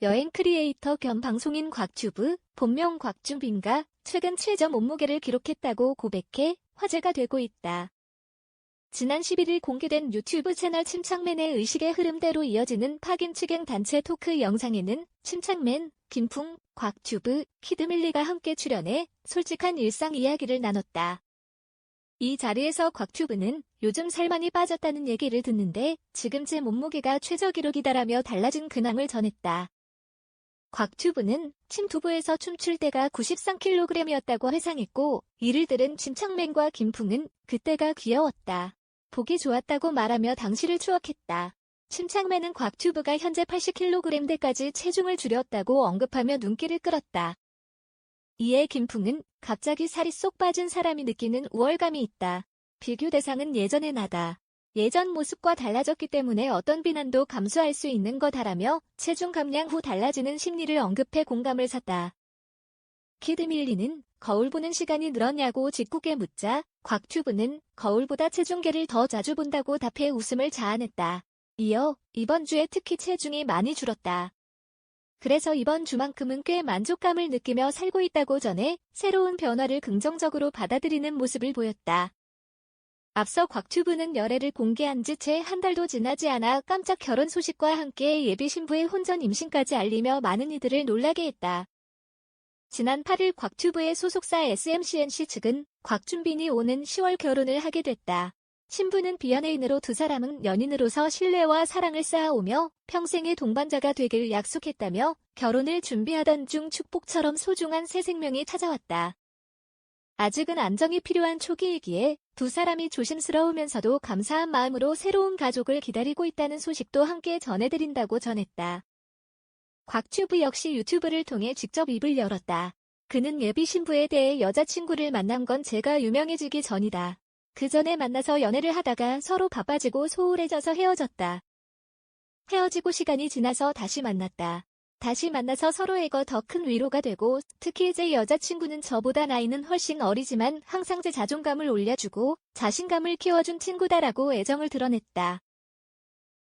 여행 크리에이터 겸 방송인 곽튜브, 본명 곽준빈가 최근 최저 몸무게를 기록했다고 고백해 화제가 되고 있다. 지난 11일 공개된 유튜브 채널 침착맨의 의식의 흐름대로 이어지는 파김치갱 단체 토크 영상에는 침착맨, 김풍, 곽튜브, 키드밀리가 함께 출연해 솔직한 일상 이야기를 나눴다. 이 자리에서 곽튜브는 요즘 살 많이 빠졌다는 얘기를 듣는데 지금 제 몸무게가 최저 기록이다라며 달라진 근황을 전했다. 곽튜브는 침투부에서 춤출 때가 93kg이었다고 회상했고 이를 들은 침착맨과 김풍은 그때가 귀여웠다. 보기 좋았다고 말하며 당시를 추억했다. 침착맨은 곽튜브가 현재 80kg대까지 체중을 줄였다고 언급하며 눈길을 끌었다. 이에 김풍은 갑자기 살이 쏙 빠진 사람이 느끼는 우월감이 있다. 비교 대상은 예전의 나다. 예전 모습과 달라졌기 때문에 어떤 비난도 감수할 수 있는 거다라며 체중 감량 후 달라지는 심리를 언급해 공감을 샀다. 키드밀리는 거울 보는 시간이 늘었냐고 직국에 묻자 곽튜브는 거울보다 체중계를 더 자주 본다고 답해 웃음을 자아냈다. 이어 이번 주에 특히 체중이 많이 줄었다. 그래서 이번 주만큼은 꽤 만족감을 느끼며 살고 있다고 전해 새로운 변화를 긍정적으로 받아들이는 모습을 보였다. 앞서 곽튜브는 열애를 공개한 지 채 한 달도 지나지 않아 깜짝 결혼 소식과 함께 예비 신부의 혼전 임신까지 알리며 많은 이들을 놀라게 했다. 지난 8일 곽튜브의 소속사 SMCNC 측은 곽준빈이 오는 10월 결혼을 하게 됐다. 신부는 비연예인으로 두 사람은 연인으로서 신뢰와 사랑을 쌓아오며 평생의 동반자가 되길 약속했다며 결혼을 준비하던 중 축복처럼 소중한 새 생명이 찾아왔다. 아직은 안정이 필요한 초기이기에 두 사람이 조심스러우면서도 감사한 마음으로 새로운 가족을 기다리고 있다는 소식도 함께 전해드린다고 전했다. 곽튜브 역시 유튜브를 통해 직접 입을 열었다. 그는 예비 신부에 대해 여자친구를 만난 건 제가 유명해지기 전이다. 그 전에 만나서 연애를 하다가 서로 바빠지고 소홀해져서 헤어졌다. 헤어지고 시간이 지나서 다시 만났다. 다시 만나서 서로에게 더 큰 위로가 되고 특히 제 여자친구는 저보다 나이는 훨씬 어리지만 항상 제 자존감을 올려주고 자신감을 키워준 친구다라고 애정을 드러냈다.